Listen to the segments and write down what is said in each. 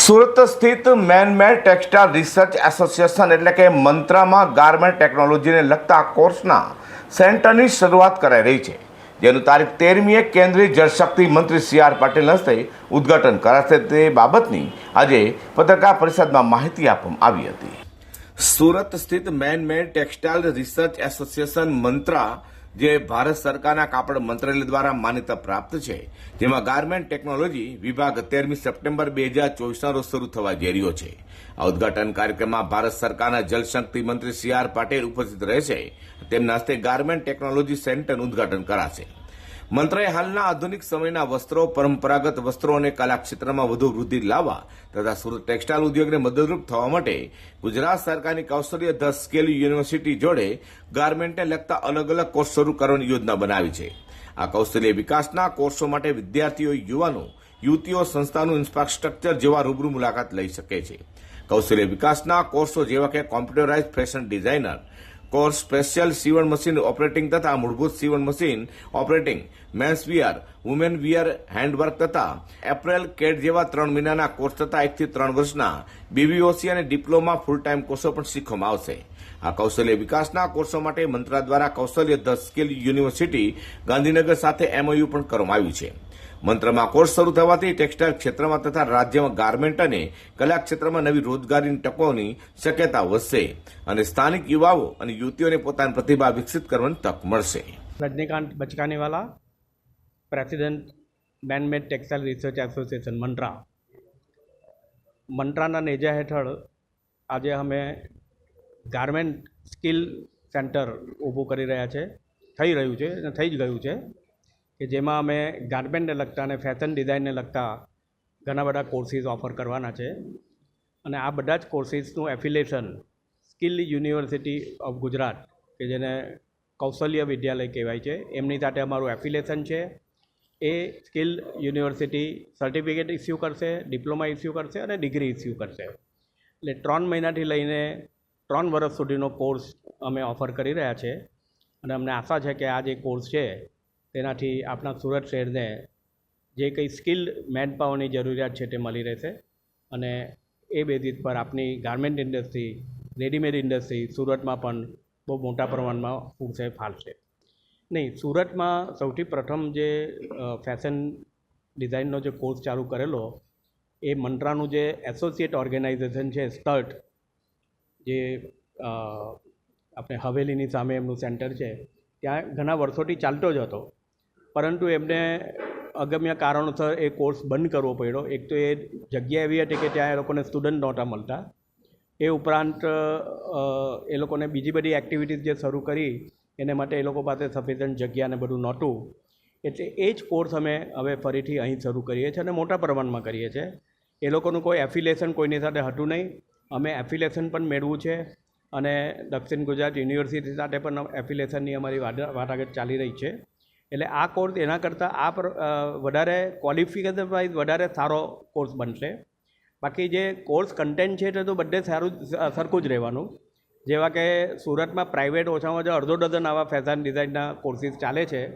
સુરત સ્થિત manmade textile research association એટલે કે મંત્રામાં ગાર્મેન્ટ ટેકનોલોજીને લગતા કોર્સના સેન્ટરની શરૂઆત કરાઈ રહી છે. જેનું તારીખ તેરમીએ કેન્દ્રીય જળશક્તિ મંત્રી સી આર પાટીલ હસ્તે ઉદ્ઘાટન કરાશે તે બાબતની આજે પત્રકાર પરિષદમાં માહિતી આપવામાં આવી હતી. સુરત સ્થિત manmade textile research association MANTRA જે ભારત સરકારના કાપડ મંત્રાલય દ્વારા માન્યતા પ્રાપ્ત છે, જેમાં ગાર્મેન્ટ ટેકનોલોજી વિભાગ તેરમી સપ્ટેમ્બર બે હજાર ચોવીસના રોજ શરૂ થવા જઈ રહ્યો છે. આ ઉદઘાટન કાર્યક્રમમાં ભારત સરકારના જલશક્તિ મંત્રી સી આર પાટીલ ઉપસ્થિત રહેશે. તેમના હસ્તે ગાર્મેન્ટ ટેકનોલોજી સેન્ટરનું ઉદઘાટન કરાશે. મંત્રએ હાલના આધુનિક સમયના વસ્ત્રો, પરંપરાગત વસ્ત્રો અને કલા ક્ષેત્રમાં વધુ વૃદ્ધિ લાવવા તથા સુરત ટેક્સટાઇલ ઉદ્યોગને મદદરૂપ થવા માટે ગુજરાત સરકારની કૌશલ્ય ધ સ્કેલ યુનિવર્સિટી જોડે ગાર્મેન્ટને લગતા અલગ અલગ કોર્સ શરૂ કરવાની યોજના બનાવી છે. આ કૌશલ્ય વિકાસના કોર્સો માટે વિદ્યાર્થીઓ, યુવાનો, યુવતીઓ, સંસ્થાનું ઇન્ફ્રાસ્ટ્રક્ચર જેવા રૂબરૂ મુલાકાત લઈ શકે છે. કૌશલ્ય વિકાસના કોર્સો જેવા કે computerize fashion designer course special સીવણ મશીન ઓપરેટિંગ તથા મૂળભૂત સીવણ machine operating, men's wear, women wear, handwork તથા એપ્રિલ કેડ જેવા ત્રણ મહિનાના કોર્સ તથા એકથી ત્રણ વર્ષના બીબીઓસી અને ડિપ્લોમા ફૂલ ટાઈમ કોર્સો પણ શીખવામાં આવશે. આ કૌશલ્ય વિકાસના કોર્સો માટે મંત્રા દ્વારા કૌશલ્ય ધ સ્કિલ યુનિવર્સિટી ગાંધીનગર સાથે એમઓયુ પણ કરવામાં આવ્યું છે. મંત્રમાં કોર્સ શરૂ થવાથી ટેક્સટાઇલ ક્ષેત્રમાં તથા રાજ્યમાં ગાર્મેન્ટ અને કલા ક્ષેત્રમાં નવી રોજગારીની ટકોની શક્યતા વધશે અને સ્થાનિક યુવાઓ અને યુવતીઓને પોતાની પ્રતિભા વિકસિત કરવાની તક મળશે. Rajnikant Bachkaniwala, president manmade textile research association, MANTRA. મંત્રાના નેજા હેઠળ આજે અમે ગાર્મેન્ટ સ્કિલ સેન્ટર ઊભું કરી રહ્યા છે. થઈ રહ્યું છે અને થઈ જ ગયું છે. કે જેમાં અમે ગાર્મેન્ટને લગતા અને ફેશન ડિઝાઇનને લગતા ઘણા બધા કોર્સીસ ઓફર કરવાના છે. અને આ બધા જ કોર્સીસનું affiliation skill university of Gujarat કે જેને કૌશલ્ય વિદ્યાલય કહેવાય છે, એમની સાથે અમારું એફિલેશન છે. એ સ્કિલ યુનિવર્સિટી સર્ટિફિકેટ ઇસ્યુ કરશે ડિપ્લોમા ઇસ્યુ કરશે અને ડિગ્રી ઇસ્યુ કરશે. એટલે ત્રણ મહિનાથી લઈને ત્રણ વર્ષ સુધીનો કોર્સ અમે ઓફર કરી રહ્યા છે. અને અમને આશા છે કે આ જે કોર્સ છે તેનાથી આપણા સુરત શહેરને જે કંઈ સ્કિલ મેન પાવરની જરૂરિયાત છે તે મળી રહેશે અને એ બેઝિસ પર આપની ગાર્મેન્ટ ઇન્ડસ્ટ્રી, રેડીમેડ ઇન્ડસ્ટ્રી સુરતમાં પણ બહુ મોટા પ્રમાણમાં ફૂટશે ફાલશે. નહીં, સુરતમાં સૌથી પ્રથમ જે ફેશન ડિઝાઇનનો જે કોર્સ ચાલુ કરેલો, એ મંત્રાનું જે એસોસિએટ ઓર્ગેનાઇઝેશન છે, સ્ટર્ટ, જે આપણે હવેલીની સામે એમનું સેન્ટર છે, ત્યાં ઘણા વર્ષોથી ચાલતો જ હતો. પરંતુ એમને અગમ્ય કારણોસર એ કોર્સ બંધ કરવો પડ્યો. એક તો એ જગ્યા એવી હતી કે ત્યાં એ લોકોને સ્ટુડન્ટ નહોતા મળતા. એ ઉપરાંત એ લોકોને બીજી બધી એક્ટિવિટીઝ જે શરૂ કરી, એને માટે એ લોકો પાસે સફિશિયન્ટ જગ્યા ને બધું નહોતું. એટલે એ જ કોર્સ અમે હવે ફરીથી અહીં શરૂ કરીએ છીએ અને મોટા પ્રમાણમાં કરીએ છીએ. એ લોકોનું કોઈ એફિલેશન કોઈની સાથે હતું નહીં. અમે એફિલેશન પણ મેળવું છે અને દક્ષિણ ગુજરાત યુનિવર્સિટી સાથે પણ એફિલેશનની અમારી વાટાઘાટ ચાલી રહી છે. એટલે આ કોર્સ એના કરતાં આ પ્ર- વધારે ક્વોલિફિકેશન વાઇઝ વધારે સારો કોર્સ બનશે. બાકી જે કોર્સ કન્ટેન્ટ છે તે તો બધે સારું સરખું જ રહેવાનું. જેવા કે સુરતમાં પ્રાઇવેટ ઓછામાં ઓછા અડધો ડઝન આવા ફેશન ડિઝાઇનના કોર્સીસ ચાલે છે.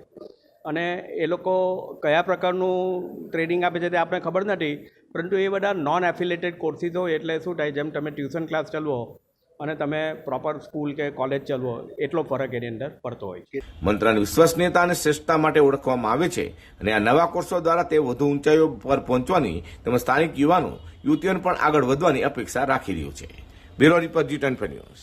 અને એ લોકો કયા પ્રકારનું ટ્રેનિંગ આપે છે તે આપણે ખબર નથી. પરંતુ એ બધા નોન એફિલેટેડ કોર્સીસ હોય એટલે શું થાય, જેમ તમે ટ્યુશન ક્લાસ ચલાવો અને તમે પ્રોપર સ્કૂલ કે કોલેજ ચલવો એટલો ફરક એની અંદર પડતો હોય છે. મંત્રાની વિશ્વસનીયતા અને શ્રેષ્ઠતા માટે ઓળખવામાં આવે છે અને આ નવા કોર્સો દ્વારા તે વધુ ઊંચાઈઓ પર પહોંચવાની તેમજ સ્થાનિક યુવાનો, યુવતીઓને પણ આગળ વધવાની અપેક્ષા રાખી રહ્યું છે. Bureau report G twenty news.